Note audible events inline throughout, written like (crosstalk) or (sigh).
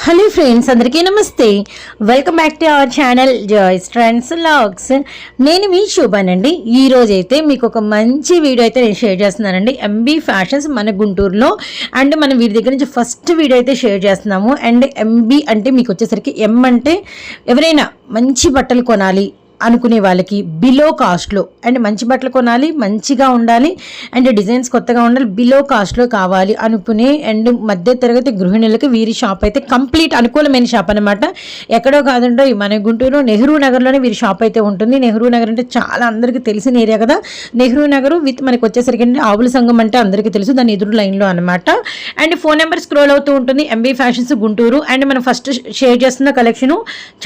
Hello friends అందరికీ నమస్తే. Welcome back to our channel Joy's Trends Logs నేను మీ శోభానండి. ఈ అయితే మీకు ఒక మంచి వీడియో అయితే నేను షేర్ చేస్తున్నానండి. ఎంబీ ఫ్యాషన్స్ మన గుంటూరులో అండ్ మనం వీరి దగ్గర నుంచి ఫస్ట్ వీడియో అయితే షేర్ చేస్తున్నాము. అండ్ ఎంబీ అంటే మీకు వచ్చేసరికి ఎం అంటే ఎవరైనా మంచి బట్టలు కొనాలి అనుకునే వాళ్ళకి బిలో కాస్ట్లో అండ్ మంచి బట్టలు కొనాలి మంచిగా ఉండాలి అండ్ డిజైన్స్ కొత్తగా ఉండాలి బిలో కాస్ట్లో కావాలి అనుకునే అండ్ మధ్య తరగతి గృహిణులకి వీరి షాప్ అయితే కంప్లీట్ అనుకూలమైన షాప్ అనమాట ఎక్కడో కాదంటే మన గుంటూరు నెహ్రూ నగర్లోనే వీరి షాప్ అయితే ఉంటుంది. నెహ్రూ నగర్ అంటే చాలా అందరికీ తెలిసిన ఏరియా కదా. నెహ్రూ నగర్ విత్ మనకి వచ్చేసరికి అంటే ఆవుల సంఘం అంటే అందరికీ తెలుసు దాని ఎదురు లైన్లో అనమాట అండ్ ఫోన్ నెంబర్ స్క్రోల్ అవుతూ ఉంటుంది ఎంబీ ఫ్యాషన్స్ గుంటూరు. అండ్ మనం ఫస్ట్ షేర్ చేస్తున్న కలెక్షన్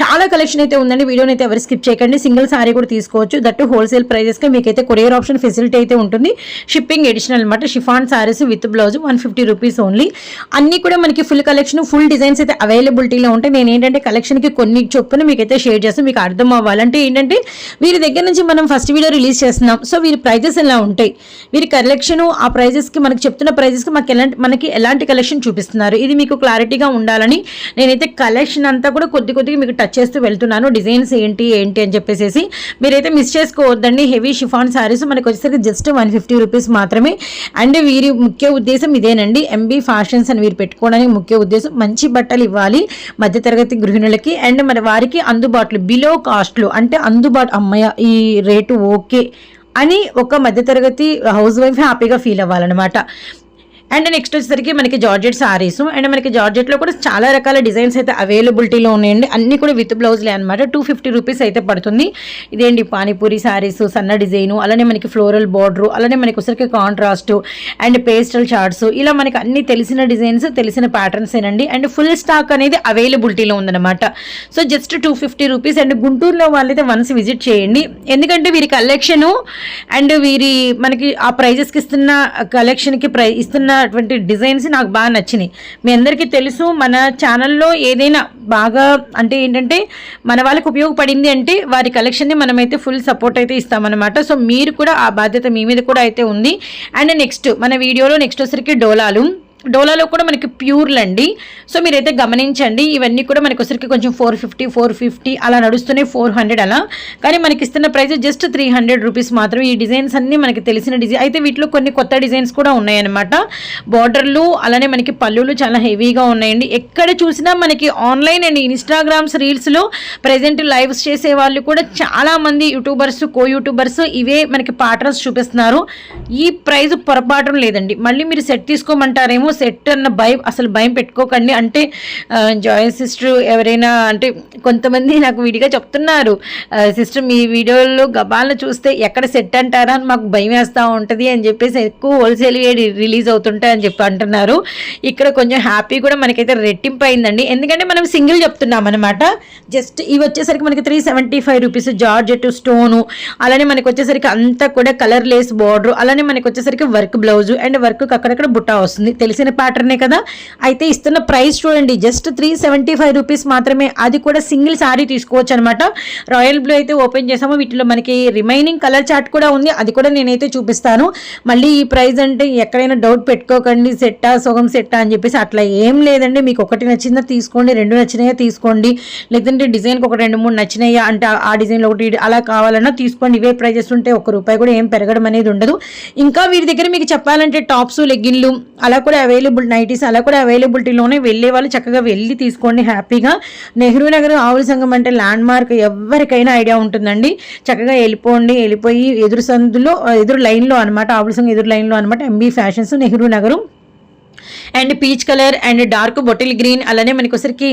చాలా కలెక్షన్ అయితే ఉందండి. వీడియోని అయితే ఎవరు స్కిప్ చేయకండి. సింగిల్ సారీ కూడా తీసుకోవచ్చు. దట్టు హోల్సేల్ ప్రైజెస్కి మీకైతే కొరియర్ ఆప్షన్ ఫెసిలిటీ అయితే ఉంటుంది. షిప్పింగ్ ఎడిషనల్ అనమాట chiffon sarees with blouse one fifty rupees only అన్నీ కూడా మనకి ఫుల్ కలెక్షన్ ఫుల్ డిజైన్స్ అయితే అవైలబిలిటీలో ఉంటాయి. నేను ఏంటంటే కలెక్షన్కి కొన్ని చొప్పున మీకైతే షేర్ చేస్తాను. మీకు అర్థం అవ్వాలంటే ఏంటంటే వీరి దగ్గర నుంచి మనం ఫస్ట్ వీడియో రిలీజ్ చేస్తున్నాం. సో వీరి ప్రైజెస్ ఎలా ఉంటాయి? వీరి కలెక్షన్ ఆ ప్రైజెస్కి మనకి చెప్తున్న ప్రైజెస్కి మాకు ఎలాంటి మనకి ఎలాంటి కలెక్షన్ చూపిస్తున్నారు? ఇది మీకు క్లారిటీగా ఉండాలని నేనైతే కలెక్షన్ అంతా కూడా కొద్ది కొద్దిగా మీకు టచ్ చేస్తూ వెళ్తున్నాను. డిజైన్స్ ఏంటి ఏంటి అని చెప్పి చెప్పేసి మీరైతే మిస్ చేసుకోవద్దండి. హెవీ షిఫాన్ శారీస్ మనకు వచ్చేసరికి జస్ట్ వన్ ఫిఫ్టీ రూపీస్ మాత్రమే. అండ్ వీరి ముఖ్య ఉద్దేశం ఇదేనండి. ఎంబీ ఫ్యాషన్స్ అని వీరు పెట్టుకోవడానికి ముఖ్య ఉద్దేశం మంచి బట్టలు ఇవ్వాలి మధ్యతరగతి గృహిణులకి. అండ్ మన వారికి అందుబాటులో బిలో కాస్ట్లు అంటే అందుబాటు అమ్మయ్య ఈ రేటు ఓకే అని ఒక మధ్యతరగతి హౌస్ వైఫ్ హ్యాపీగా ఫీల్ అవ్వాలన్నమాట. అండ్ నెక్స్ట్ వచ్చేసరికి మనకి జార్జెట్ సారీస్ అండ్ మనకి జార్జెట్లో కూడా చాలా రకాల డిజైన్స్ అయితే అవైలబిలిటీలో ఉన్నాయండి. అన్ని కూడా విత్ బ్లౌజ్లే అనమాట టూ ఫిఫ్టీ రూపీస్ అయితే పడుతుంది. ఇదేంటి పానీపూరి సారీస్ సన్న డిజైను అలానే మనకి ఫ్లోరల్ బార్డర్ అలానే మనకి ఒకసారికి కాంట్రాస్ట్ అండ్ పేస్టల్ చార్ట్స్ ఇలా మనకి అన్ని తెలిసిన డిజైన్స్ తెలిసిన ప్యాటర్న్స్ ఏనండి. అండ్ ఫుల్ స్టాక్ అనేది అవైలబిలిటీలో ఉందన్నమాట. So just two fifty rupees and గుంటూరులో వాళ్ళైతే వన్స్ విజిట్ చేయండి. ఎందుకంటే వీరి కలెక్షను అండ్ వీరి మనకి ఆ ప్రైజెస్కి ఇస్తున్న కలెక్షన్కి ప్రై ఇస్తున్న అటువంటి డిజైన్స్ నాకు బాగా నచ్చినాయి. మీ అందరికీ తెలుసు మన ఛానల్లో ఏదైనా బాగా అంటే ఏంటంటే మన వాళ్ళకి ఉపయోగపడింది అంటే వారి కలెక్షన్ని మనమైతే ఫుల్ సపోర్ట్ అయితే ఇస్తామన్నమాట. సో మీరు కూడా ఆ బాధ్యత మీ మీద కూడా అయితే ఉంది. అండ్ నెక్స్ట్ మన వీడియోలో నెక్స్ట్ వచ్చరికి డోలాలు. డోలాలో కూడా మనకి ప్యూర్లండి. సో మీరైతే గమనించండి ఇవన్నీ కూడా మనకి వచ్చరికి కొంచెం ఫోర్ ఫిఫ్టీ ఫోర్ ఫిఫ్టీ అలా నడుస్తున్నాయి ఫోర్ హండ్రెడ్ అలా. కానీ మనకి ఇస్తున్న price just three hundred rupees మాత్రం ఈ డిజైన్స్ అన్నీ మనకి తెలిసిన డిజైన్ అయితే వీటిలో కొన్ని కొత్త డిజైన్స్ కూడా ఉన్నాయన్నమాట. బార్డర్లు అలానే మనకి పళ్ళులు చాలా హెవీగా ఉన్నాయండి. ఎక్కడ చూసినా మనకి ఆన్లైన్ అండ్ ఇన్స్టాగ్రామ్స్ రీల్స్లో ప్రజెంట్ లైవ్స్ చేసే వాళ్ళు కూడా చాలామంది యూట్యూబర్స్ కో యూట్యూబర్స్ ఇవే మనకి పాటర్న్స్ చూపిస్తున్నారు. ఈ ప్రైస్ పొరపాటు లేదండి. మళ్ళీ మీరు సెట్ తీసుకోమంటారేమో సెట్ అన్న భయం అసలు భయం పెట్టుకోకండి. అంటే జాయిన్ సిస్టర్ ఎవరైనా అంటే కొంతమంది నాకు విడిగా చెప్తున్నారు. సిస్టర్ మీ వీడియోలో గబాలను చూస్తే ఎక్కడ సెట్ అంటారా అని మాకు భయం వేస్తూ ఉంటుంది అని చెప్పేసి ఎక్కువ హోల్సేల్ రిలీజ్ అవుతుంటాయి అని చెప్పి అంటున్నారు. ఇక్కడ కొంచెం హ్యాపీ కూడా మనకైతే రెట్టింపు అయిందండి. ఎందుకంటే మనం సింగిల్ చెప్తున్నాం అనమాట జస్ట్ ఇవి వచ్చేసరికి మనకి three seventy five rupees georgette stone అలానే మనకి వచ్చేసరికి అంతా కూడా కలర్ లేస్ బార్డర్ అలానే మనకి వచ్చేసరికి వర్క్ బ్లౌజ్ అండ్ వర్క్ అక్కడక్కడ బుట్ట వస్తుంది. తెలిసిన ప్యాటర్నే కదా? అయితే ఇస్తున్న ప్రైస్ చూడండి just three seventy five rupees మాత్రమే. అది కూడా సింగిల్ శారీ తీసుకోవచ్చు అనమాట రాయల్ బ్లూ అయితే ఓపెన్ చేసాము. వీటిలో మనకి రిమైనింగ్ కలర్ చార్ట్ కూడా ఉంది. అది కూడా నేనైతే చూపిస్తాను. మళ్ళీ ఈ ప్రైస్ అంటే ఎక్కడైనా డౌట్ పెట్టుకోకండి. సెట్టా సొగం సెట్టా అని చెప్పేసి అట్లా ఏం లేదండి. మీకు ఒకటి నచ్చిందా తీసుకోండి రెండు నచ్చినాయా తీసుకోండి. లేదంటే డిజైన్కి ఒక రెండు మూడు నచ్చినాయా అంటే ఆ డిజైన్లో ఒకటి అలా కావాలన్నా తీసుకోండి. ఇవే ప్రైజెస్ ఉంటే ఒక రూపాయి కూడా ఏం పెరగడం అనేది ఉండదు. ఇంకా వీరి దగ్గర మీకు చెప్పాలంటే టాప్స్ లెగ్గిన్లు అలా కూడా అవైలబుల్ నైటీస్ అలా కూడా అవైలబిలిటీలోనే వెళ్ళే వాళ్ళు చక్కగా వెళ్ళి తీసుకోండి హ్యాపీగా. నెహ్రూ నగర్ ఆవుల సంఘం అంటే ల్యాండ్ మార్క్ ఎవరికైనా ఐడియా ఉంటుందండి. చక్కగా వెళ్ళిపోండి వెళ్ళిపోయి ఎదురు సందులో ఎదురు లైన్లో అనమాట ఆవుల సంఘం ఎదురు లైన్లో అనమాట MB fashions Nehru Nagar. And peach colour and dark bottle green అలానే మనకి ఒకసారికి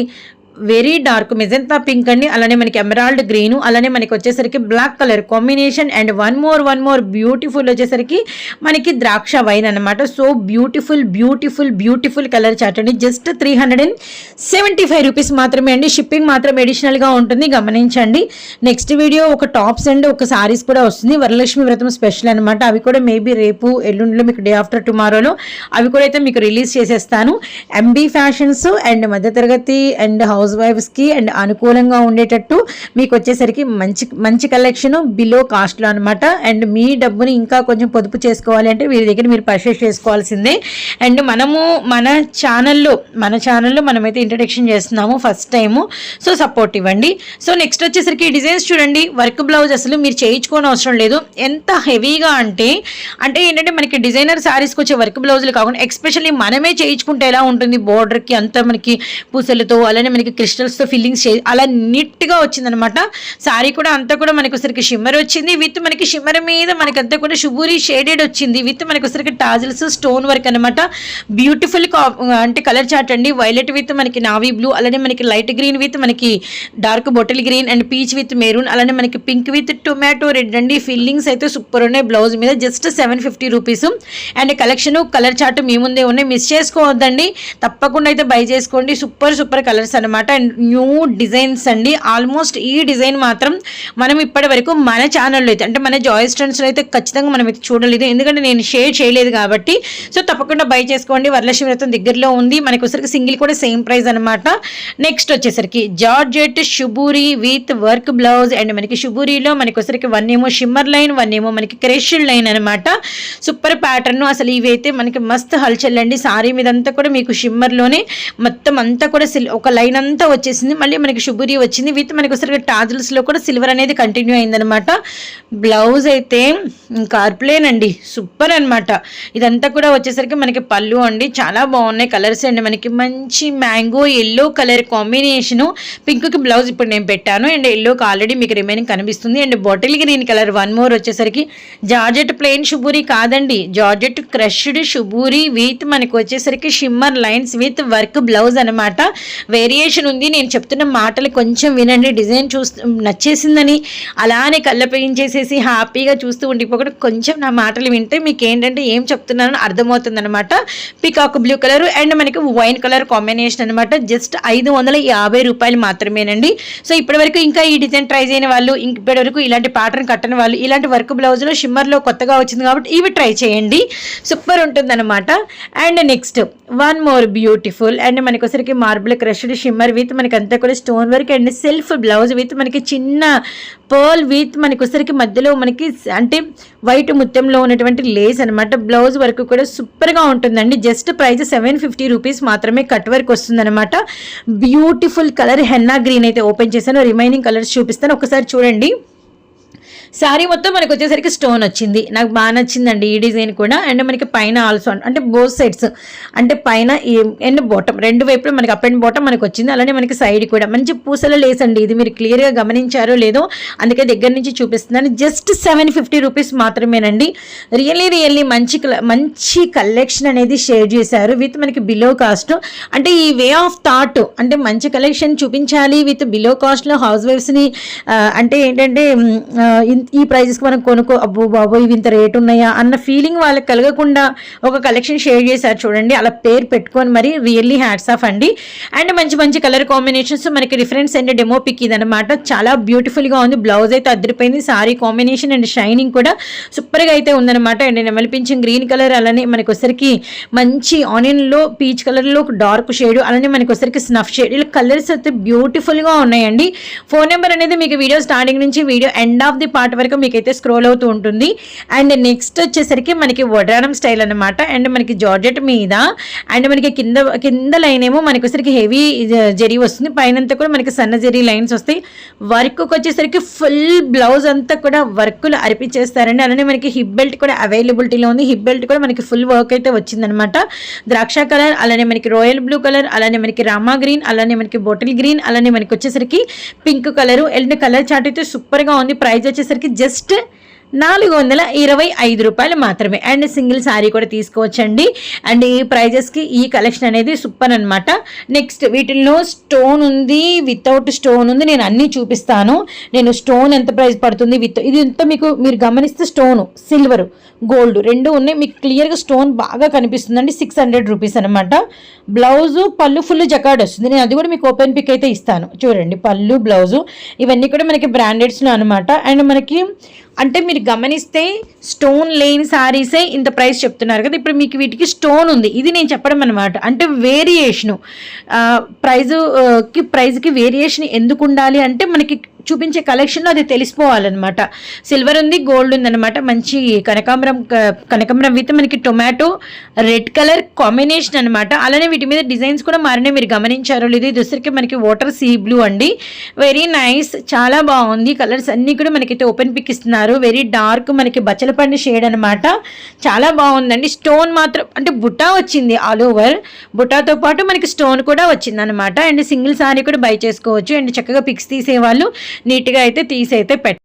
వెరీ డార్క్ మెజెంతా పింక్ అండి. అలానే మనకి ఎమరాల్డ్ గ్రీన్ అలానే మనకి వచ్చేసరికి black colour combination and one more one more beautiful వచ్చేసరికి మనకి ద్రాక్ష వైన్ అనమాట so beautiful beautiful beautiful colour chart అండి. Just three hundred and seventy five rupees మాత్రమే అండి. షిప్పింగ్ మాత్రం అడిషనల్గా ఉంటుంది. గమనించండి. నెక్స్ట్ వీడియో ఒక టాప్స్ అండ్ ఒక సారీస్ కూడా వస్తుంది. వరలక్ష్మి వ్రతం స్పెషల్ అనమాట అవి కూడా మేబీ రేపు ఎల్లుండిలో మీకు డే ఆఫ్టర్ టుమారోలో అవి కూడా అయితే మీకు రిలీజ్ చేసేస్తాను. ఎంబీ ఫ్యాషన్స్ అండ్ మధ్యతరగతి అండ్ హౌస్ హౌస్ వైఫ్స్కి అండ్ అనుకూలంగా ఉండేటట్టు మీకు వచ్చేసరికి మంచి మంచి కలెక్షన్ బిలో కాస్ట్లో అనమాట అండ్ మీ డబ్బుని ఇంకా కొంచెం పొదుపు చేసుకోవాలి అంటే వీరి దగ్గర మీరు పర్చేస్ చేసుకోవాల్సిందే. అండ్ మనము మన ఛానల్లో మన ఛానల్లో మనమైతే ఇంట్రడక్షన్ చేస్తున్నాము ఫస్ట్ టైము. సో సపోర్ట్ ఇవ్వండి. సో నెక్స్ట్ వచ్చేసరికి డిజైన్స్ చూడండి. వర్క్ బ్లౌజ్ అసలు మీరు చేయించుకోని అవసరం లేదు. ఎంత హెవీగా అంటే అంటే ఏంటంటే మనకి డిజైనర్ శారీస్కి వచ్చే వర్క్ బ్లౌజులు కాకుండా ఎక్స్పెషల్లీ మనమే చేయించుకుంటే ఎలా ఉంటుంది? బోర్డర్కి అంతా మనకి పూసలతో అలానే మనకి క్రిస్టల్స్తో ఫిల్లింగ్స్ చే అలా నీట్గా వచ్చిందనమాట శారీ కూడా అంతా కూడా మనకు ఒకసారికి షిమ్మర్ వచ్చింది. విత్ మనకి షిమ్మర్ మీద మనకి కూడా షుబూరి షేడెడ్ వచ్చింది. విత్ మనకు ఒకసారికి టాజిల్స్ స్టోన్ వర్క్ అనమాట బ్యూటిఫుల్ అంటే కలర్ చార్ట్ అండి. వైలెట్ విత్ మనకి నావీ బ్లూ అలానే మనకి లైట్ గ్రీన్ విత్ మనకి dark bottle green and peach with maroon అలానే మనకి పింక్ విత్ టొమాటో రెడ్ అండి. ఫిల్లింగ్స్ అయితే సూపర్ ఉన్నాయి. బ్లౌజ్ మీద just seven fifty rupees and collection colour chart మీ ముందే ఉన్నాయి. మిస్ చేసుకోవద్దండి. తప్పకుండా అయితే బై చేసుకోండి. సూపర్ సూపర్ కలర్స్ అనమాట అనమాట న్యూ డిజైన్స్ అండి. ఆల్మోస్ట్ ఈ డిజైన్ మాత్రం మనం ఇప్పటి వరకు మన ఛానల్లో అయితే అంటే మన జాయ్ స్టెంట్స్లో అయితే ఖచ్చితంగా మనం అయితే చూడలేదు. ఎందుకంటే నేను షేర్ చేయలేదు కాబట్టి. సో తప్పకుండా బై చేసుకోండి. వరలక్ష్మి వ్రతం దగ్గరలో ఉంది. మనకి వచ్చరికి సింగిల్ కూడా సేమ్ ప్రైస్ అనమాట నెక్స్ట్ వచ్చేసరికి జార్జెట్ షుబూరి విత్ వర్క్ బ్లౌజ్ అండ్ మనకి షుబూరిలో మనకి వచ్చరికి వన్ ఏమో షిమ్మర్ లైన్ వన్ ఏమో మనకి క్రెషిడ్ లైన్ అనమాట సూపర్ ప్యాటర్న్ అసలు ఇవైతే మనకి మస్తు హల్చల్ అండి. సారీ మీదంతా కూడా మీకు షిమ్మర్లోనే మొత్తం అంతా కూడా సిల్ ఒక లైన్ అంతా వచ్చేసింది. మళ్ళీ మనకి షుబూరి వచ్చింది. విత్ మనకి వచ్చరికి టాజిల్స్లో కూడా సిల్వర్ అనేది కంటిన్యూ అయిందనమాట బ్లౌజ్ అయితే కార్ప్లేన్ అండి. సూపర్ అనమాట ఇదంతా కూడా వచ్చేసరికి మనకి పళ్ళు అండి. చాలా బాగున్నాయి కలర్స్ అండి. మనకి మంచి మ్యాంగో ఎల్లో కలర్ కాంబినేషను. పింక్కి బ్లౌజ్ ఇప్పుడు నేను పెట్టాను. అండ్ ఎల్లోకి ఆల్రెడీ మీకు రిమైనింగ్ కనిపిస్తుంది. And bottle green colour one more వచ్చేసరికి జార్జెట్ ప్లెయిన్ షుబూరి కాదండి. జార్జెట్ క్రష్డ్ షుబూరి విత్ మనకి వచ్చేసరికి shimmer lines with work blouse అనమాట వేరియేషన్ ఉంది. నేను చెప్తున్న మాటలు కొంచెం వినండి. డిజైన్ చూస్తూ నచ్చేసిందని అలానే కళ్ళ పెయించేసేసి హ్యాపీగా చూస్తూ ఉండిపోకుండా కొంచెం నా మాటలు వింటే మీకు ఏంటంటే ఏం చెప్తున్నానో అర్థమవుతుంది అనమాట పికాక్ బ్లూ కలర్ అండ్ మనకి వైన్ కలర్ కాంబినేషన్ అనమాట జస్ట్ ఐదు వందల యాభై రూపాయలు మాత్రమేనండి. సో ఇప్పటివరకు ఇంకా ఈ డిజైన్ ట్రై చేయని వాళ్ళు ఇప్పటివరకు ఇలాంటి ప్యాటర్న్ కట్టని వాళ్ళు ఇలాంటి వర్క్ బ్లౌజ్లో షిమ్మర్లో కొత్తగా వచ్చింది కాబట్టి ఇవి ట్రై చేయండి. సూపర్ ఉంటుందన్నమాట. And next one more beautiful and మనకొసరికి marble crushed shimmer with మనకి అంతా కూడా stone work and self blouse with మనకి చిన్న పర్ల్ విత్ మనకి ఒకసారికి మధ్యలో మనకి అంటే వైట్ ముత్యంలో ఉన్నటువంటి లేస్ అనమాట బ్లౌజ్ వర్క్ కూడా సూపర్గా ఉంటుందండి. Just price seven fifty rupees మాత్రమే కట్ వర్క్ వస్తుందన్నమాట. బ్యూటిఫుల్ కలర్ హెన్నా గ్రీన్ అయితే ఓపెన్ చేశాను. రిమైనింగ్ కలర్స్ చూపిస్తాను. ఒకసారి చూడండి. శారీ మొత్తం మనకు వచ్చేసరికి స్టోన్ వచ్చింది. నాకు బాగా నచ్చిందండి ఈ డిజైన్ కూడా. అండ్ మనకి పైన ఆల్సో అంటే బోత్ సైడ్స్ అంటే పైన అండ్ బాటమ్ రెండు వైపులు మనకి అప్ అండ్ బాటమ్ మనకు వచ్చింది. అలానే మనకి సైడ్ కూడా. మంచి పూసల లేసండి ఇది. మీరు క్లియర్గా గమనించారో లేదో అందుకే దగ్గర నుంచి చూపిస్తున్నాను. జస్ట్ సెవెన్ ఫిఫ్టీ రూపీస్ మాత్రమేనండి. రియల్లీ రియల్లీ మంచి మంచి కలెక్షన్ అనేది షేర్ చేశారు. విత్ మనకి బిలో కాస్ట్ అంటే ఈ వే ఆఫ్ థాట్ అంటే మంచి కలెక్షన్ చూపించాలి. విత్ బిలో కాస్ట్లో హౌస్ వైఫ్స్ని అంటే ఏంటంటే ఈ ప్రైజెస్కి మనం కొనుక్కో అబ్బో బాబో ఇవి ఇంత రేట్ ఉన్నాయా అన్న ఫీలింగ్ వాళ్ళకి కలగకుండా ఒక కలెక్షన్ షేర్ చేశారు చూడండి. అలా పేరు పెట్టుకొని మరి రియల్లీ హ్యాట్స్ ఆఫ్ అండి. అండ్ మంచి మంచి కలర్ కాంబినేషన్స్ మనకి రిఫరెన్స్ అండ్ డెమో పిక్ ఇదనమాట చాలా బ్యూటిఫుల్గా ఉంది. బ్లౌజ్ అయితే అదిరిపోయింది సారీ కాంబినేషన్ అండ్ షైనింగ్ కూడా సూపర్గా అయితే ఉందన్నమాట. అండ్ నెమలిపించిన గ్రీన్ కలర్ అలానే మనకు ఒకసారికి మంచి ఆనియన్లో పీచ్ కలర్లో డార్క్ షేడ్ అలానే మనకు ఒకసారికి స్నఫ్ షేడ్ ఇలా కలర్స్ అయితే బ్యూటిఫుల్గా ఉన్నాయండి. ఫోన్ నెంబర్ అనేది మీకు వీడియో స్టార్టింగ్ నుంచి video end of the part వరకు మీకు అయితే స్క్రోల్ అవుతూ ఉంటుంది. అండ్ నెక్స్ట్ వచ్చేసరికి మనకి వడ్రానం స్టైల్ అనమాట అండ్ మనకి జార్జెట్ మీద అండ్ మనకి కింద కింద లైన్ ఏమో మనకి వచ్చేసరికి హెవీ జరీ వస్తుంది. పైన అంతా కూడా మనకి సన్న జరీ లైన్స్ వస్తాయి. వర్క్ వచ్చేసరికి ఫుల్ బ్లౌజ్ అంతా కూడా వర్క్లు అర్పించేస్తారండి. అలానే మనకి హిప్ బెల్ట్ కూడా అవైలబిలిటీలో ఉంది. హిప్ బెల్ట్ కూడా మనకి ఫుల్ వర్క్ అయితే వచ్చిందనమాట ద్రాక్ష కలర్ అలానే మనకి రాయల్ బ్లూ కలర్ అలానే మనకి రామా గ్రీన్ అలానే మనకి బొటిల్ గ్రీన్ అలానే మనకి వచ్చేసరికి pink colour and colour chart అయితే సూపర్గా ఉంది. ప్రైస్ వచ్చేసరికి జస్ట్ నాలుగు వందల ఇరవై ఐదు రూపాయలు మాత్రమే. అండ్ సింగిల్ శారీ కూడా తీసుకోవచ్చండి. అండ్ ఈ ప్రైజెస్కి ఈ కలెక్షన్ అనేది సూపర్ అనమాట నెక్స్ట్ వీటిల్లో స్టోన్ ఉంది వితౌట్ స్టోన్ ఉంది. నేను అన్నీ చూపిస్తాను. నేను స్టోన్ ఎంత ప్రైస్ పడుతుంది విత్ ఇది ఎంత మీకు మీరు గమనిస్తే స్టోన్ సిల్వర్ గోల్డ్ రెండు ఉన్నాయి. మీకు క్లియర్గా స్టోన్ బాగా కనిపిస్తుందండి. సిక్స్ హండ్రెడ్ రూపీస్ అనమాట బ్లౌజు పళ్ళు ఫుల్ జకాడ్ వస్తుంది. నేను అది కూడా మీకు ఓపెన్ పిక్ అయితే ఇస్తాను. చూడండి పళ్ళు బ్లౌజు ఇవన్నీ కూడా మనకి బ్రాండెడ్స్లో అనమాట అండ్ మనకి అంటే మీరు గమనిస్తే స్టోన్ లేని శారీసే ఇంత ప్రైస్ చెప్తున్నారు కదా. ఇప్పుడు మీకు వీటికి స్టోన్ ఉంది. ఇది నేను చెప్పడం అనమాట అంటే వేరియేషను ప్రైజుకి ప్రైజ్కి వేరియేషన్ ఎందుకు ఉండాలి అంటే మనకి చూపించే కలెక్షన్లో అది తెలిసిపోవాలన్నమాట. సిల్వర్ ఉంది గోల్డ్ ఉందన్నమాట. మంచి కనకాంబరం కనకాంబరం విత్ మనకి టొమాటో రెడ్ కలర్ కాంబినేషన్ అనమాట అలానే వీటి మీద డిజైన్స్ కూడా మారినాయి మీరు గమనించారో లేదు ఇది వచ్చరికి మనకి వాటర్ సీ బ్లూ అండి. వెరీ నైస్ చాలా బాగుంది. కలర్స్ అన్నీ కూడా మనకైతే ఓపెన్ పిక్ ఇస్తున్నారు. వెరీ డార్క్ మనకి బచ్చల పండు షేడ్ అనమాట చాలా బాగుందండి. స్టోన్ మాత్రం అంటే బుట్టా వచ్చింది ఆల్ ఓవర్ బుట్టాతో పాటు మనకి స్టోన్ కూడా వచ్చింది అనమాట అండ్ సింగిల్ సారీ కూడా బై చేసుకోవచ్చు. అండ్ చక్కగా పిక్స్ తీసేవాళ్ళు. నీట్గా అయితే తీసి అయితే పెట్ట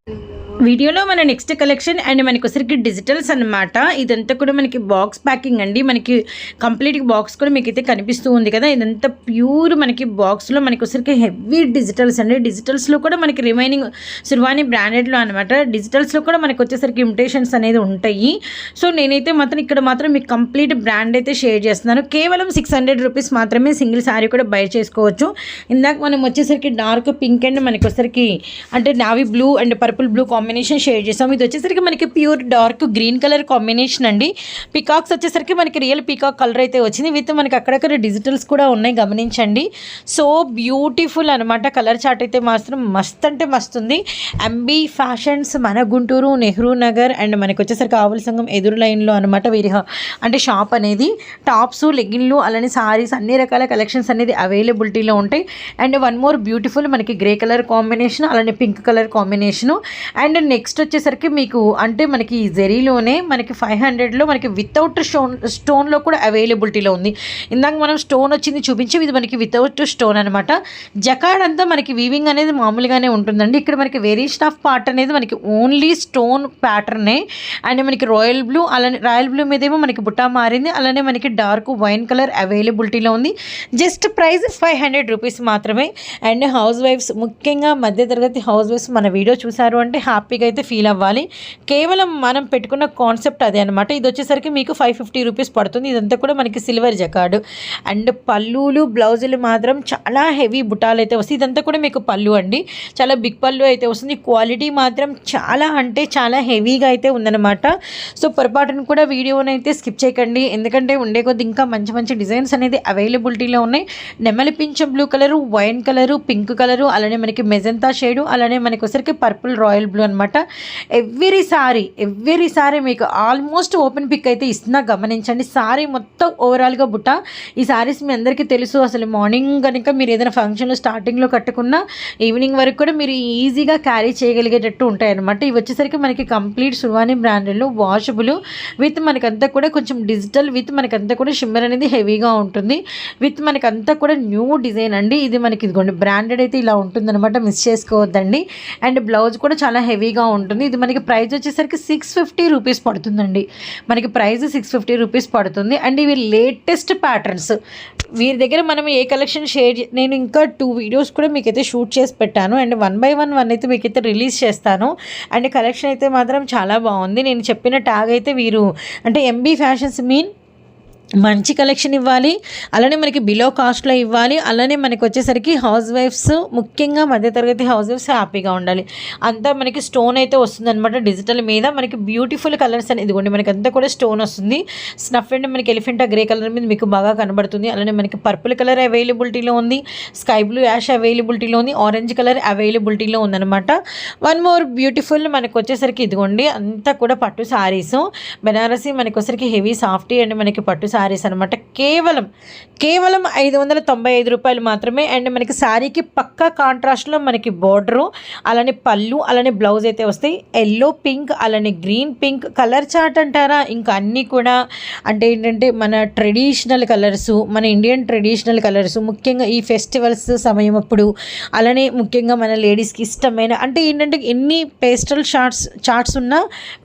వీడియోలో మన నెక్స్ట్ కలెక్షన్ అండ్ మనకి వచ్చరికి డిజిటల్స్ అన్నమాట. ఇదంతా కూడా మనకి బాక్స్ ప్యాకింగ్ అండి. మనకి కంప్లీట్ బాక్స్ కూడా మీకైతే కనిపిస్తూ ఉంది కదా. ఇదంతా ప్యూర్ మనకి బాక్స్లో మనకి వచ్చరికి హెవీ డిజిటల్స్ అండి. డిజిటల్స్లో కూడా మనకి రిమైనింగ్ సుర్వాణి బ్రాండెడ్లో అనమాట డిజిటల్స్లో కూడా మనకి వచ్చేసరికి ఇమిటేషన్స్ అనేది ఉంటాయి. సో నేనైతే మాత్రం ఇక్కడ మాత్రం మీకు కంప్లీట్ బ్రాండ్ అయితే షేర్ చేస్తున్నాను. కేవలం సిక్స్ హండ్రెడ్ రూపీస్ మాత్రమే సింగిల్ శారీ కూడా బై చేసుకోవచ్చు. ఇందాక మనం వచ్చేసరికి డార్క్ పింక్ అండ్ మనకి వచ్చేసరికి అంటే navy blue and purple blue combination share చేసాం ఇది వచ్చేసరికి మనకి pure dark green colour combination అండి. పికాక్స్ వచ్చేసరికి మనకి రియల్ పికాక్ కలర్ అయితే వచ్చింది. విత్ మనకి అక్కడక్కడ డిజిటల్స్ కూడా ఉన్నాయి గమనించండి. సో బ్యూటిఫుల్ అనమాట కలర్ చార్ట్ అయితే మాత్రం మస్త్ అంటే మస్తు ఉంది. ఎంబీ ఫ్యాషన్స్ మన గుంటూరు నెహ్రూ నగర్ అండ్ మనకి వచ్చేసరికి ఆవుల సంఘం ఎదురు లైన్లో అనమాట వీరి అంటే షాప్ అనేది. టాప్స్ లెగిన్లు అలానే సారీస్ అన్ని రకాల కలెక్షన్స్ అనేది అవైలబిలిటీలో ఉంటాయి. అండ్ వన్ మోర్ బ్యూటిఫుల్ మనకి గ్రే కలర్ కాంబినేషన్ అలానే pink colour combination and next వచ్చేసరికి మీకు అంటే మనకి జెరీలోనే మనకి ఫైవ్ హండ్రెడ్లో మనకి వితౌట్ స్టోన్ స్టోన్లో కూడా అవైలబిలిటీలో ఉంది. ఇందాక మనం స్టోన్ వచ్చింది చూపించి ఇది మనకి వితౌట్ స్టోన్ అనమాట జకాడ్ అంతా మనకి వీవింగ్ అనేది మామూలుగానే ఉంటుందండి. ఇక్కడ మనకి వేరియేషన్ ఆఫ్ పార్ట్ అనేది మనకి ఓన్లీ స్టోన్ ప్యాటర్నే అండ్ మనకి రాయల్ బ్లూ అలానే రాయల్ బ్లూ మీదేమో మనకి బుట్టా మారింది. అలానే మనకి డార్క్ వైన్ కలర్ అవైలబిలిటీలో ఉంది. Just price five hundred rupees మాత్రమే. అండ్ హౌస్ వైఫ్స్ ముఖ్యంగా మధ్యతరగతి హౌస్ వైఫ్స్ మన వీడియో చూసారు అంటే హ్యాపీ హ్యాపీగా అయితే ఫీల్ అవ్వాలి. కేవలం మనం పెట్టుకున్న కాన్సెప్ట్ అదే అనమాట ఇది వచ్చేసరికి మీకు ఫైవ్ ఫిఫ్టీ రూపీస్ పడుతుంది. ఇదంతా కూడా మనకి సిల్వర్ జకాడు. అండ్ పళ్ళులు బ్లౌజులు మాత్రం చాలా హెవీ బుటాలు అయితే వస్తాయి. ఇదంతా కూడా మీకు పళ్ళు అండి. చాలా బిగ్ పళ్ళు అయితే వస్తుంది. క్వాలిటీ మాత్రం చాలా అంటే చాలా హెవీగా అయితే ఉందన్నమాట. సో పొరపాటును కూడా వీడియోనైతే అయితే స్కిప్ చేయకండి. ఎందుకంటే ఉండే కొద్ది ఇంకా మంచి మంచి డిజైన్స్ అనేది అవైలబిలిటీలో ఉన్నాయి. నెమలి పింఛం blue colour wine colour pink colour అలానే మనకి మెజంతా షేడు అలానే మనకి వచ్చరికి పర్పుల్ రాయల్ బ్లూ అనమాట ఎవ్రీ సారీ ఎవ్రీ సారీ మీకు ఆల్మోస్ట్ ఓపెన్ పిక్ అయితే ఇస్తున్నా గమనించండి. సారీ మొత్తం ఓవరాల్గా బుట్ట. ఈ సారీస్ మీ అందరికీ తెలుసు అసలు మార్నింగ్ కనుక మీరు ఏదైనా ఫంక్షన్లో స్టార్టింగ్లో కట్టుకున్నా ఈవినింగ్ వరకు కూడా మీరు ఈజీగా క్యారీ చేయగలిగేటట్టు ఉంటాయి అనమాట ఇవి వచ్చేసరికి మనకి కంప్లీట్ సువాని బ్రాండెడ్లో వాషబుల్ విత్ మనకంతా కూడా కొంచెం డిజిటల్ విత్ మనకంతా కూడా షిమ్మర్ అనేది హెవీగా ఉంటుంది. విత్ మనకంతా కూడా న్యూ డిజైన్ అండి. ఇది మనకి ఇదిగోండి బ్రాండెడ్ అయితే ఇలా ఉంటుందన్నమాట మిస్ చేసుకోవద్దండి. అండ్ బ్లౌజ్ కూడా చాలా ఫ్రీగా ఉంటుంది. ఇది మనకి ప్రైస్ వచ్చేసరికి సిక్స్ ఫిఫ్టీ రూపీస్ పడుతుందండి. మనకి ప్రైస్ సిక్స్ ఫిఫ్టీ రూపీస్ పడుతుంది. అండ్ ఇవి లేటెస్ట్ ప్యాటర్న్స్. వీరి దగ్గర మనం ఏ కలెక్షన్ షేర్ చే- నేను ఇంకా టూ వీడియోస్ కూడా మీకైతే షూట్ చేసి పెట్టాను. And one by one one అయితే మీకైతే రిలీజ్ చేస్తాను. అండ్ కలెక్షన్ అయితే మాత్రం చాలా బాగుంది. నేను చెప్పిన ట్యాగ్ అయితే వీరు అంటే ఎంబీ ఫ్యాషన్స్ మీన్ మంచి కలెక్షన్ ఇవ్వాలి అలానే మనకి బిలో కాస్ట్లో ఇవ్వాలి అలానే మనకి వచ్చేసరికి హౌస్ వైఫ్స్ ముఖ్యంగా మధ్యతరగతి హౌస్ వైఫ్స్ హ్యాపీగా ఉండాలి. అంతా మనకి స్టోన్ అయితే వస్తుంది అనమాట డిజిటల్ మీద. మనకి బ్యూటిఫుల్ కలర్స్ అనేది ఇదిగోండి మనకి అంతా కూడా స్టోన్ వస్తుంది. స్నఫ్ అండ్ మనకి ఎలిఫెంటా గ్రే కలర్ మీద మీకు బాగా కనబడుతుంది. అలానే మనకి పర్పుల్ కలర్ అవైలబిలిటీలో ఉంది. స్కై బ్లూ యాష్ అవైలబిలిటీలో ఉంది. ఆరెంజ్ కలర్ అవైలబిలిటీలో ఉందన్నమాట. వన్ మోర్ బ్యూటిఫుల్ మనకు వచ్చేసరికి ఇదిగోండి అంతా కూడా పట్టు సారీస్ బెనారసి మనకి వచ్చేసరికి హెవీ సాఫ్టీ అండ్ మనకి పట్టు సారీస్ అనమాట కేవలం కేవలం ఐదు వందల తొంభై ఐదు రూపాయలు మాత్రమే. అండ్ మనకి శారీకి పక్కా కాంట్రాస్ట్లో మనకి బోర్డరు అలానే పళ్ళు అలానే బ్లౌజ్ అయితే వస్తాయి. ఎల్లో పింక్ అలానే గ్రీన్ పింక్ కలర్ చార్ట్ అంటారా? ఇంకా అన్నీ కూడా అంటే ఏంటంటే మన ట్రెడిషనల్ కలర్స్ మన ఇండియన్ ట్రెడిషనల్ కలర్స్ ముఖ్యంగా ఈ ఫెస్టివల్స్ సమయం అప్పుడు అలానే ముఖ్యంగా మన లేడీస్కి ఇష్టమైన అంటే ఏంటంటే ఎన్ని పేస్టల్ షార్ట్స్ చార్ట్స్ ఉన్నా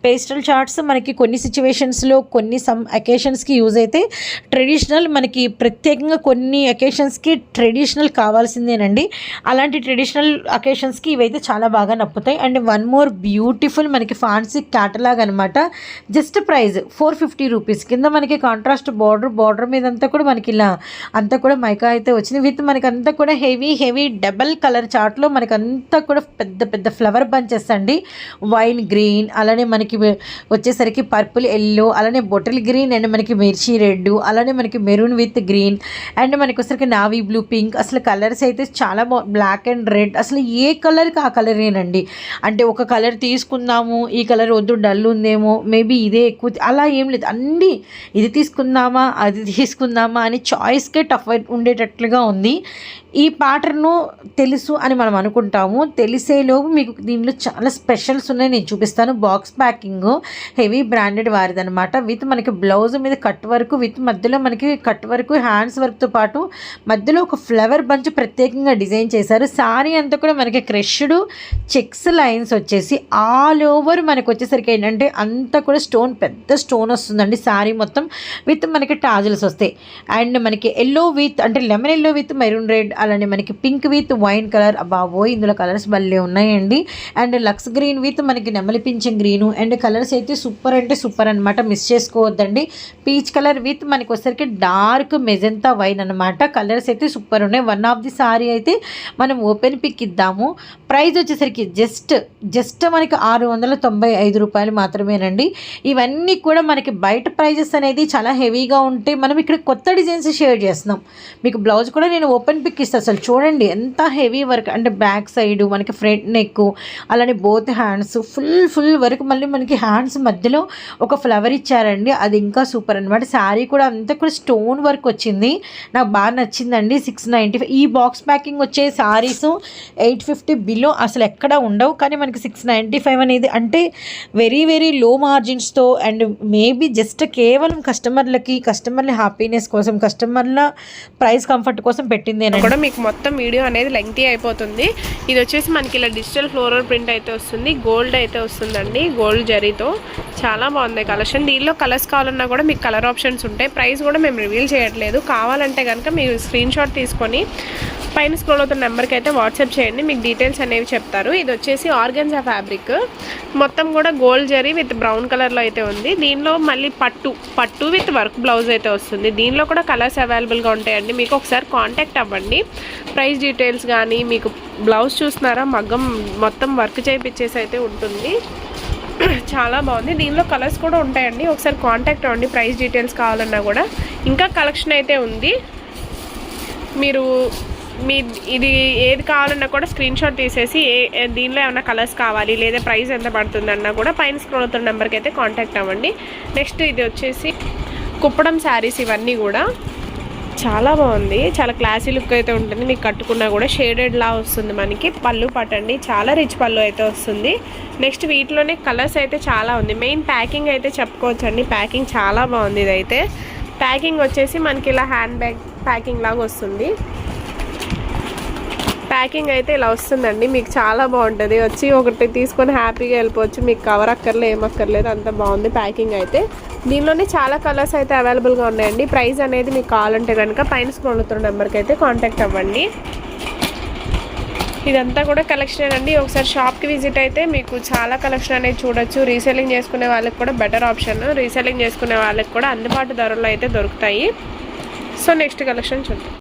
పేస్టల్ చార్ట్స్ మనకి కొన్ని సిచ్యువేషన్స్లో కొన్ని సమ్ అకేషన్స్కి యూజ్ అయితే ట్రెడిషనల్ మనకి ప్రత్యేకంగా కొన్ని అకేషన్స్కి ట్రెడిషనల్ కావాల్సిందేనండి. అలాంటి ట్రెడిషనల్ అకేషన్స్కి ఇవైతే చాలా బాగా నప్పుతాయి. అండ్ వన్ మోర్ బ్యూటిఫుల్ మనకి ఫాన్సీ క్యాటలాగ్ అనమాట just price four fifty rupees. కింద మనకి కాంట్రాస్ట్ బార్డర్ బార్డర్ మీద అంతా కూడా మనకి ఇలా అంతా కూడా మైకా అయితే వచ్చింది. విత్ మనకి అంతా కూడా హెవీ హెవీ డబల్ కలర్ చార్ట్లో మనకి అంతా కూడా పెద్ద పెద్ద ఫ్లవర్ బంచెస్ అండి. వైన్ గ్రీన్ అలానే మనకి వచ్చేసరికి పర్పుల్ ఎల్లో అలానే బొటల్ గ్రీన్ అండ్ మనకి మిర్చి రెడ్ రెడ్ అలానే మనకి మెరూన్ విత్ గ్రీన్ అండ్ మనకి వచ్చరికి నావీ బ్లూ పింక్. అసలు కలర్స్ అయితే చాలా బాగు బ్లాక్ అండ్ రెడ్. అసలు ఏ కలర్కి ఆ కలరేనండి అంటే ఒక కలర్ తీసుకుందాము ఈ కలర్ వద్దు డల్ ఉందేమో మేబీ ఇదే ఎక్కువ అలా ఏం లేదు. అన్నీ ఇది తీసుకుందామా అది తీసుకుందామా అని చాయిస్కే టఫ్ ఉండేటట్లుగా ఉంది. ఈ పాటను తెలుసు అని మనం అనుకుంటాము. తెలిసేలోపు మీకు దీనిలో చాలా స్పెషల్స్ ఉన్నాయి. నేను చూపిస్తాను. బాక్స్ ప్యాకింగ్ హెవీ బ్రాండెడ్ వారిదనమాట విత్ మనకి బ్లౌజ్ మీద కట్ వర్క్ విత్ మధ్యలో మనకి కట్ వర్క్ హ్యాండ్స్ వర్క్తో పాటు మధ్యలో ఒక ఫ్లవర్ బంచ్ ప్రత్యేకంగా డిజైన్ చేశారు. సారీ అంతా కూడా మనకి క్రష్డ్ చెక్స్ లైన్స్ వచ్చేసి ఆల్ ఓవర్ మనకు వచ్చేసరికి ఏంటంటే అంతా కూడా స్టోన్ పెద్ద స్టోన్ వస్తుందండి సారీ మొత్తం. విత్ మనకి టాజల్స్ వస్తాయి. అండ్ మనకి ఎల్లో విత్ అంటే lemon yellow with maroon red అలానే మనకి పింక్ విత్ వైన్ కలర్. బాబో ఇందులో కలర్స్ భలే ఉన్నాయండి. అండ్ లక్స్ గ్రీన్ విత్ మనకి నెమలి పింఛం గ్రీను. అండ్ కలర్స్ అయితే సూపర్ అంటే సూపర్ అనమాట మిస్ చేసుకోవద్దండి. పీచ్ కలర్ విత్ మనకి వచ్చేసరికి డార్క్ మెజంతా వైన్ అనమాట కలర్స్ అయితే సూపర్ ఉన్నాయి. వన్ ఆఫ్ ది సారీ అయితే మనం ఓపెన్ పిక్ ఇద్దాము. ప్రైస్ వచ్చేసరికి జస్ట్ జస్ట్ మనకి ఆరు వందల తొంభై ఐదు రూపాయలు మాత్రమేనండి. ఇవన్నీ కూడా మనకి బయట ప్రైజెస్ అనేది చాలా హెవీగా ఉంటే మనం ఇక్కడ కొత్త డిజైన్స్ షేర్ చేస్తున్నాం. మీకు బ్లౌజ్ కూడా నేను ఓపెన్ పిక్ ఇస్తాను. అసలు చూడండి ఎంత హెవీ వర్క్ అంటే బ్యాక్ సైడ్ మనకి ఫ్రంట్ నెక్ అలానే both hands full full work మళ్ళీ మనకి హ్యాండ్స్ మధ్యలో ఒక ఫ్లవర్ ఇచ్చారండి. అది ఇంకా సూపర్ అనమాట శారీ కూడా అంతా కూడా స్టోన్ వర్క్ వచ్చింది. నాకు బాగా నచ్చిందండి. సిక్స్ నైంటీ ఫైవ్ ఈ బాక్స్ ప్యాకింగ్ వచ్చే శారీస్ ఎయిట్ ఫిఫ్టీ బిలో అసలు ఎక్కడ ఉండవు. కానీ మనకి సిక్స్ నైంటీ ఫైవ్ అనేది అంటే very very low మార్జిన్స్తో and maybe just కేవలం కస్టమర్లకి కస్టమర్ల హ్యాపీనెస్ కోసం కస్టమర్ల ప్రైస్ కంఫర్ట్ కోసం పెట్టిందేనండి. కూడా మీకు మొత్తం వీడియో అనేది లెంగ్తీ అయిపోతుంది. ఇది వచ్చేసి మనకి ఇలా డిజిటల్ ఫ్లోరల్ ప్రింట్ అయితే వస్తుంది. గోల్డ్ అయితే వస్తుందండి గోల్డ్ జరీతో. చాలా బాగుంది కలెక్షన్. దీనిలో కలర్స్ కావాలన్నా కూడా మీకు కలర్ ఆప్షన్స్ ఉంటాయి. ప్రైస్ కూడా మేము రివీల్ చేయట్లేదు. కావాలంటే కనుక మీరు స్క్రీన్ షాట్ తీసుకొని పైన స్క్రోల్ అవుతున్న నెంబర్కి అయితే వాట్సాప్ చేయండి. మీకు డీటెయిల్స్ అనేవి చెప్తారు. ఇది వచ్చేసి ఆర్గన్జా ఫ్యాబ్రిక్ మొత్తం కూడా గోల్డ్ జరీ విత్ బ్రౌన్ కలర్లో అయితే ఉంది. దీనిలో మళ్ళీ పట్టు పట్టు విత్ వర్క్ బ్లౌజ్ అయితే వస్తుంది. దీనిలో కూడా కలర్స్ అవైలబుల్గా ఉంటాయండి. మీకు ఒకసారి కాంటాక్ట్ అవ్వండి. ప్రైస్ డీటెయిల్స్ కానీ మీకు బ్లౌజ్ చూస్తున్నారా? మగ్గం మొత్తం వర్క్ చేయించేసి అయితే ఉంటుంది. (clears throat) చాలా బాగుంది. దీనిలో కలర్స్ కూడా ఉంటాయండి. ఒకసారి కాంటాక్ట్ అవ్వండి. ప్రైస్ డీటెయిల్స్ కావాలన్నా కూడా. ఇంకా కలెక్షన్ అయితే ఉంది. మీరు మీ ఇది ఏది కావాలన్నా కూడా స్క్రీన్ షాట్ తీసేసి ఏ దీనిలో ఏమైనా కలర్స్ కావాలి లేదా ప్రైస్ ఎంత పడుతుందన్నా కూడా పైన స్క్రోల్ అవుతున్న నెంబర్కి అయితే కాంటాక్ట్ అవ్వండి. నెక్స్ట్ ఇది వచ్చేసి కుప్పడం శారీస్ ఇవన్నీ కూడా. చాలా బాగుంది. చాలా క్లాసీ లుక్ అయితే ఉంటుంది. మీకు కట్టుకున్నా కూడా షేడెడ్ లా వస్తుంది మనకి. పళ్ళు పట్టండి. చాలా రిచ్ పళ్ళు అయితే వస్తుంది. నెక్స్ట్ వీటిలోనే కలర్స్ అయితే చాలా ఉంది. మెయిన్ ప్యాకింగ్ అయితే చెప్పుకోవచ్చండి. ప్యాకింగ్ చాలా బాగుంది ఇదైతే. ప్యాకింగ్ వచ్చేసి మనకి ఇలా హ్యాండ్ బ్యాగ్ ప్యాకింగ్ లాగా వస్తుంది. ప్యాకింగ్ అయితే ఇలా వస్తుందండి. మీకు చాలా బాగుంటుంది. వచ్చి ఒకటి తీసుకొని హ్యాపీగా వెళ్ళిపోవచ్చు. మీకు కవర్ అక్కర్లేదు. ఏమక్కర్లేదు అంత బాగుంది ప్యాకింగ్ అయితే. దీనిలోనే చాలా కలర్స్ అయితే అవైలబుల్గా ఉన్నాయండి. ప్రైస్ అనేది మీకు కావాలంటే కనుక పైన స్క్రోల్ అవుతున్న నెంబర్కి అయితే కాంటాక్ట్ అవ్వండి. ఇదంతా కూడా కలెక్షన్ అండి. ఒకసారి షాప్కి విజిట్ అయితే మీకు చాలా కలెక్షన్ అనేది చూడొచ్చు. రీసెల్లింగ్ చేసుకునే వాళ్ళకి కూడా బెటర్ ఆప్షన్ రీసెల్లింగ్ చేసుకునే వాళ్ళకి కూడా అందుబాటు ధరలో అయితే దొరుకుతాయి. సో నెక్స్ట్ కలెక్షన్ చూద్దాం.